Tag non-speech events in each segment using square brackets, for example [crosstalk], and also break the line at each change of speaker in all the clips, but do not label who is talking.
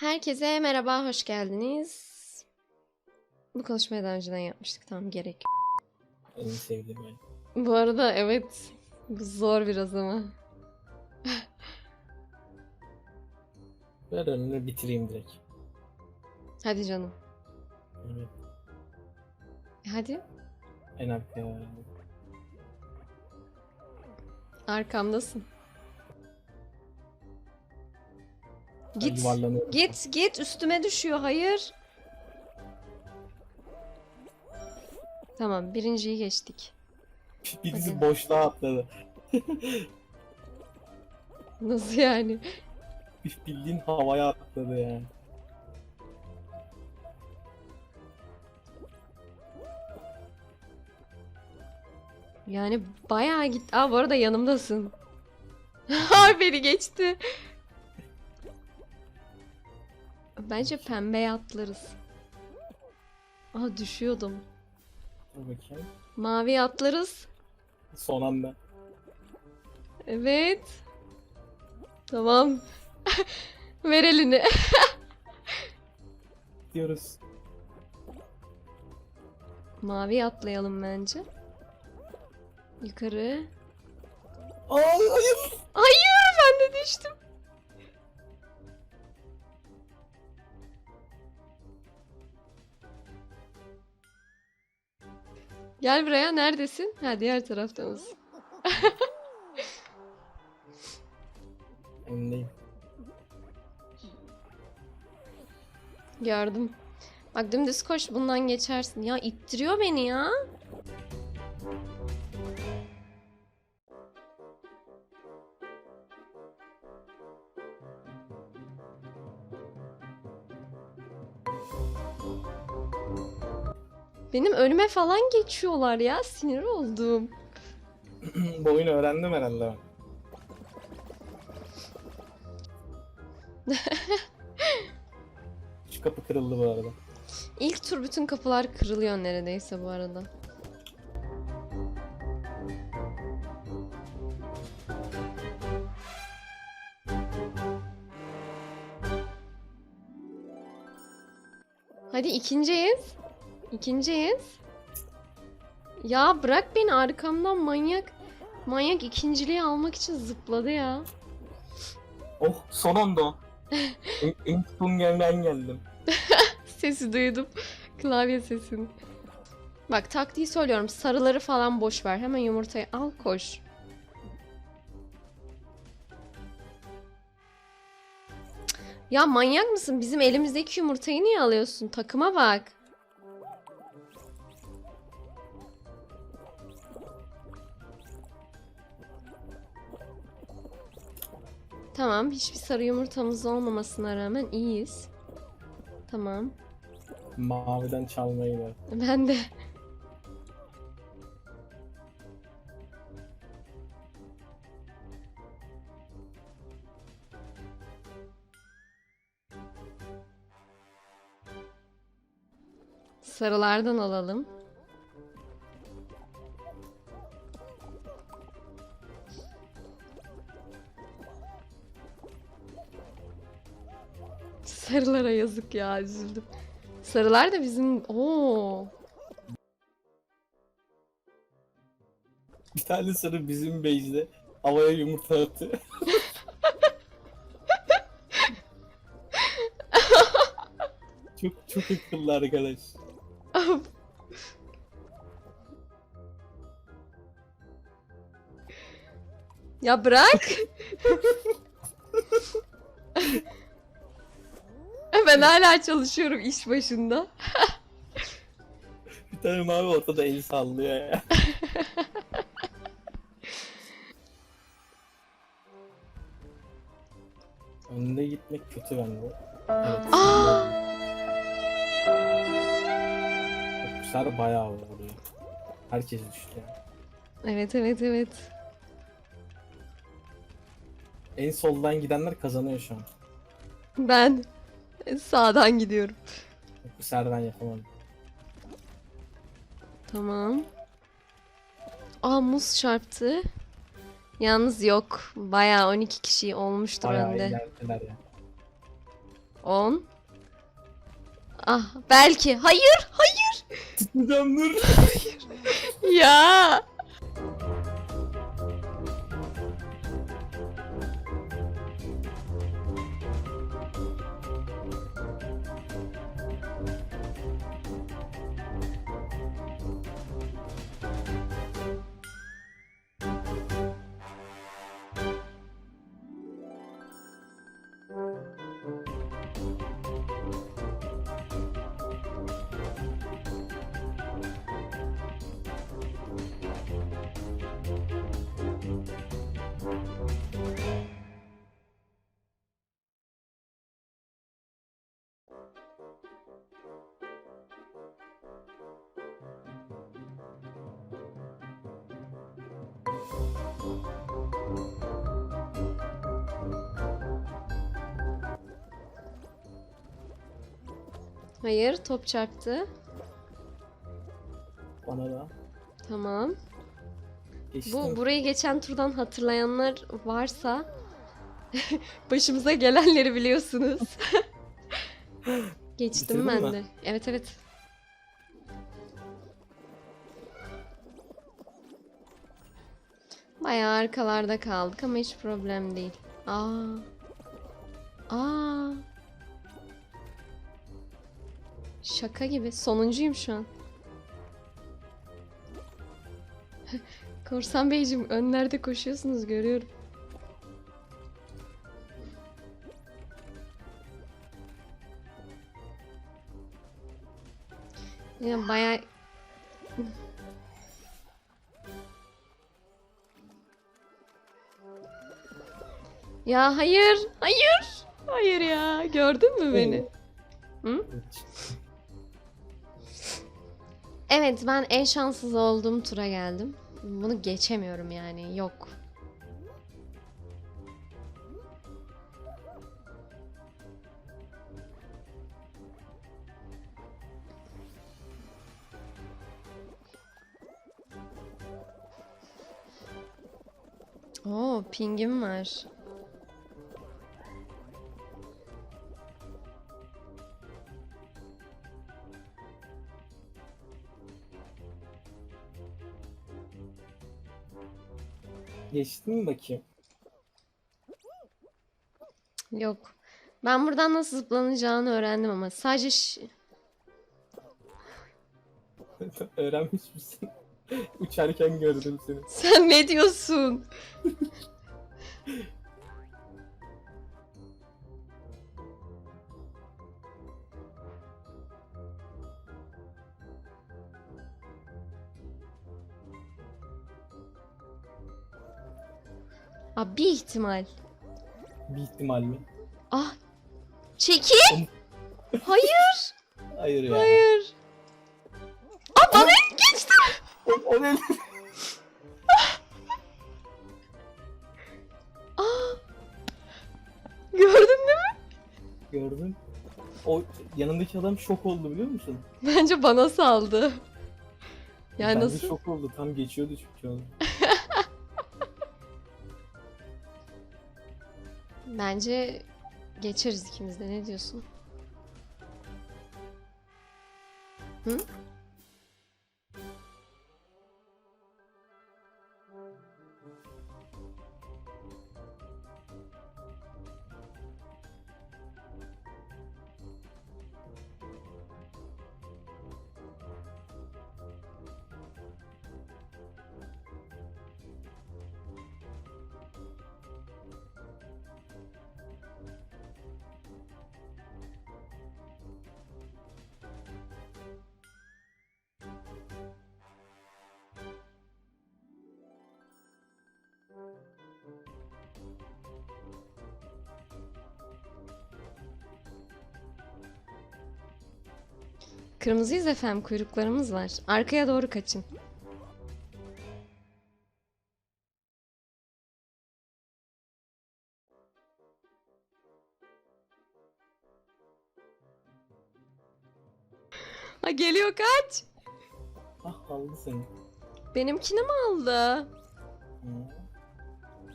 Herkese merhaba, hoş geldiniz. Bu konuşmayı daha önceden yapmıştık, tamam gerek.
En sevdiğim yani.
Bu arada evet, bu zor biraz ama.
Ver önüne bitireyim direkt.
Hadi canım.
Evet.
E, Hadi,
En arkaya.
arkamdasın. Git,
Yuvarlanıyorum.
git, git, üstüme düşüyor, hayır. Tamam, birinciyi geçtik.
Birisi boşluğa atladı. [laughs]
Nasıl yani?
Bildiğin havaya atladı yani.
Yani bayağı git. Aa bu arada yanımdasın. [laughs] Beni geçti. Bence pembeye atlarız. Aa düşüyordum.
Dur bakayım.
Mavi atlarız.
Son anda.
Evet. Tamam. [laughs] Ver elini. [laughs]
Diyoruz.
Mavi atlayalım bence. Yukarı.
Aa, hayır.
Hayır ben de düştüm. Gel buraya neredesin? Ha diğer tarafta mısın? [laughs]
Öndeyim.
Gördüm. Bak dümdüz koş bundan geçersin. Ya ittiriyor beni ya. Benim önüme falan geçiyorlar ya. Sinir oldum. [clears throat]
Bu oyunu öğrendim herhalde. [laughs] Şu kapı kırıldı bu arada.
İlk tur bütün kapılar kırılıyor neredeyse bu arada. Hadi ikinciyiz. İkinciyiz. Ya bırak beni arkamdan manyak. Manyak ikinciliği almak için zıpladı ya.
Oh son anda [laughs] en, en son gelden geldim. [laughs]
Sesi duydum. Klavye sesini. Bak taktiği söylüyorum. Sarıları falan boş ver. Hemen yumurtayı al koş. Ya manyak mısın? Bizim elimizdeki yumurtayı niye alıyorsun? Takıma bak. Tamam, hiçbir sarı yumurtamız olmamasına rağmen iyiyiz. Tamam.
Maviden çalmayı da.
Ben de. Sarılardan alalım. Sarılara yazık ya üzüldüm. Sarılar da bizim... Oo.
Bir tane sarı bizim base'de havaya yumurta attı. [laughs] çok çok akıllı arkadaş.
Ya bırak. [laughs] [laughs] ben hala çalışıyorum iş başında. [laughs]
Bir tane mavi ortada el sallıyor ya. [laughs] Önde gitmek kötü bende. Evet.
Aa!
Sefer bayağı vuruyor. Herkes düştü.
Evet evet evet.
En soldan gidenler kazanıyor şu an.
Ben sağdan gidiyorum.
Ben yapamadım.
Tamam. Aa muz çarptı. Yalnız yok. Bayağı 12 kişi olmuştur
Bayağı
önde.
ilerlediler ya.
10. Ah belki. Hayır, hayır.
Tutmayacağım dur. [laughs]
Ya. Hayır, top çarptı.
Bana da.
Tamam.
Geçtim.
Bu burayı geçen turdan hatırlayanlar varsa [laughs] başımıza gelenleri biliyorsunuz. [laughs] Geçtim
Bitirdin
ben
mi?
de. Evet evet. Bayağı arkalarda kaldık ama hiç problem değil. Aa. Aa. Şaka gibi. Sonuncuyum şu an. [laughs] Korsan Beyciğim önlerde koşuyorsunuz görüyorum. Ya bayağı Ya hayır, hayır. Hayır ya. Gördün mü beni? Hı? Evet, ben en şanssız olduğum tura geldim. Bunu geçemiyorum yani. Yok. Oo, pingim var.
Geçtin mi bakayım?
Yok. Ben buradan nasıl zıplanacağını öğrendim ama sadece [laughs]
Öğrenmiş misin? [laughs] Uçarken gördüm seni.
sen ne diyorsun? [laughs] Abi bir ihtimal.
Bir ihtimal mi?
Ah. Çekil. Hayır. [laughs]
Hayır ya.
Hayır. Aa bana geçti.
O, ne? [laughs]
Aa. Gördün değil mi?
Gördüm. O yanındaki adam şok oldu biliyor musun?
Bence bana saldı. Yani
Bence
nasıl?
şok oldu. Tam geçiyordu çünkü
Bence geçeriz ikimiz de. Ne diyorsun? Hı? Kırmızıyız efendim. Kuyruklarımız var. Arkaya doğru kaçın. Ha geliyor kaç.
Ah aldı seni.
Benimkini mi aldı?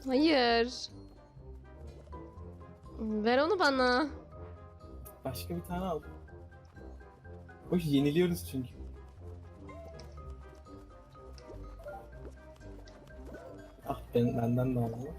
Hayır. Ver onu bana.
Başka bir tane al. Hoş yeniliyoruz çünkü. Ah ben, benden de aldı.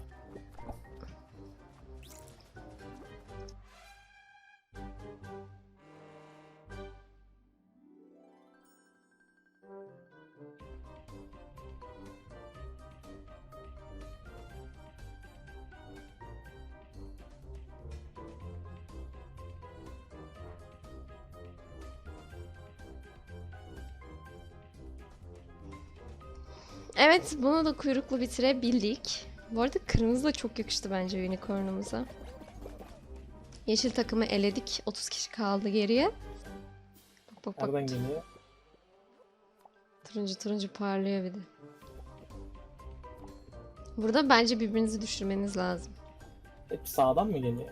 Evet, bunu da kuyruklu bitirebildik. Bu arada kırmızı da çok yakıştı bence unicornumuza. Yeşil takımı eledik. 30 kişi kaldı geriye. Bak bak bak.
Nereden geliyor?
Turuncu turuncu parlıyor bir de. Burada bence birbirinizi düşürmeniz lazım.
Hep sağdan mı geliyor?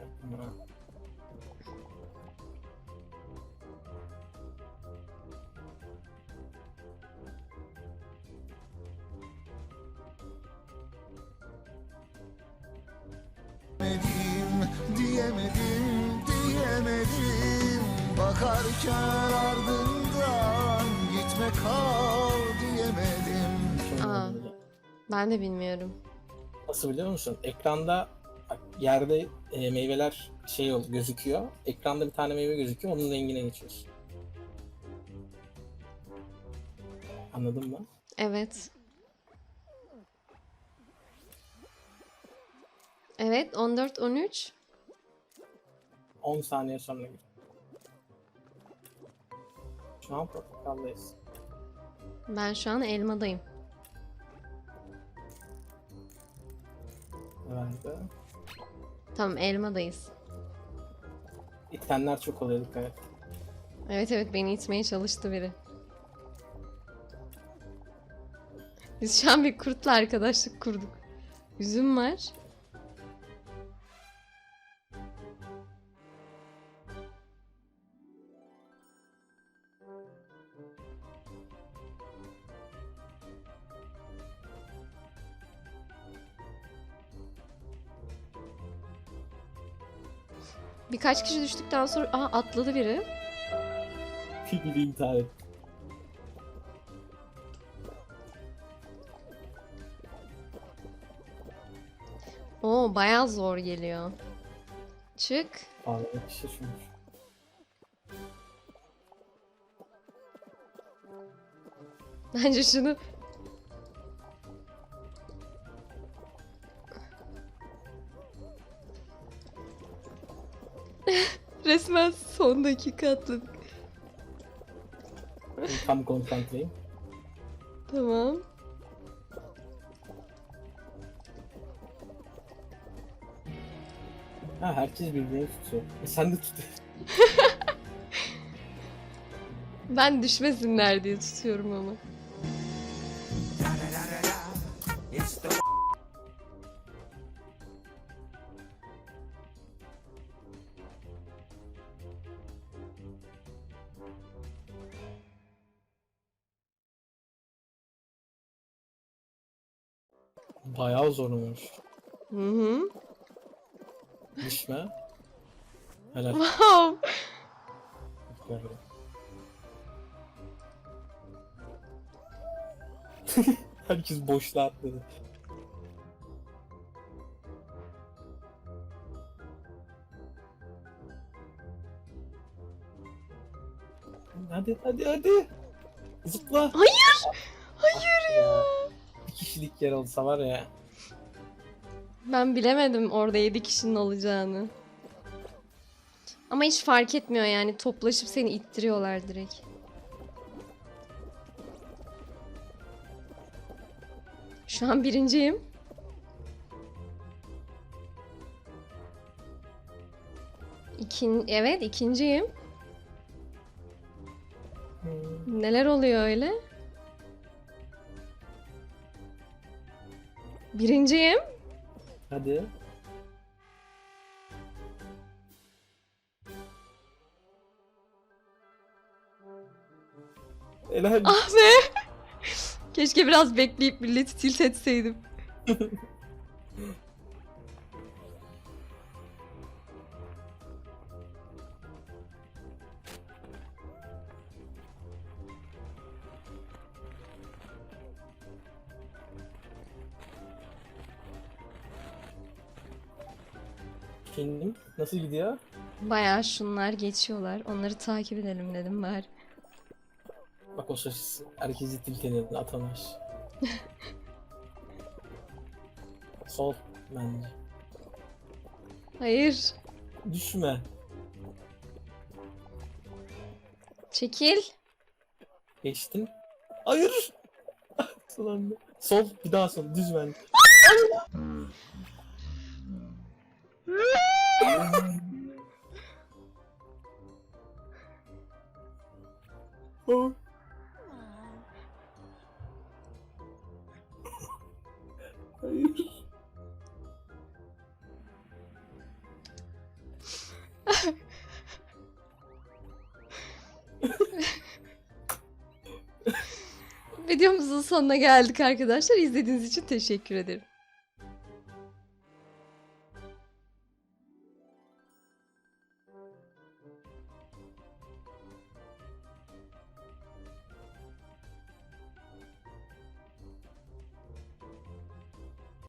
Bakarken ardından gitme kal diyemedim
Aa. Ben de bilmiyorum.
Nasıl biliyor musun? Ekranda yerde e, meyveler şey ol, gözüküyor. Ekranda bir tane meyve gözüküyor. Onun rengine geçiyorsun. Anladın mı?
Evet. Evet, 14 13.
10 saniye sonra gir. Şu an portakaldayız.
Ben şu an elmadayım.
Evet.
Tamam, elmadayız.
İtenler çok oluyor dikkat et.
Evet evet beni itmeye çalıştı biri. Biz şu an bir kurtla arkadaşlık kurduk. Üzüm var. Birkaç kişi düştükten sonra... Aa atladı biri.
Biri intihar et.
Oo bayağı zor geliyor. Çık.
Ağlamak kişi şuymuş.
Bence şunu... Resmen son dakika atladık.
Tam konsantreyim.
Tamam.
Ha herkes birbirini tutuyor. E sen de tut. [laughs]
Ben düşmesinler diye tutuyorum ama.
Bayağı zor olmuş.
Hı hı.
Düşme. Helal.
Wow.
Böyle. [laughs] Herkes boşluğa atladı. Hadi hadi hadi. Zıpla.
Hayır. Hayır ya.
Kişilik yer olsa var ya.
Ben bilemedim orada 7 kişinin olacağını. Ama hiç fark etmiyor yani toplaşıp seni ittiriyorlar direkt. Şu an birinciyim. İkin evet ikinciyim.
Hmm.
Neler oluyor öyle? Birinciyim.
Hadi. Helal.
Ah be! Keşke biraz bekleyip milleti tilt etseydim. [laughs]
Kendim nasıl gidiyor?
Bayağı şunlar geçiyorlar. Onları takip edelim dedim bari.
Bak o sosis herkesi tilt eden atamaş. [laughs] Sol bence.
Hayır.
Düşme.
Çekil.
Geçtin. Hayır. [laughs] Sol bir daha sol düz bence. [laughs]
Videomuzun sonuna geldik arkadaşlar. İzlediğiniz için teşekkür ederim.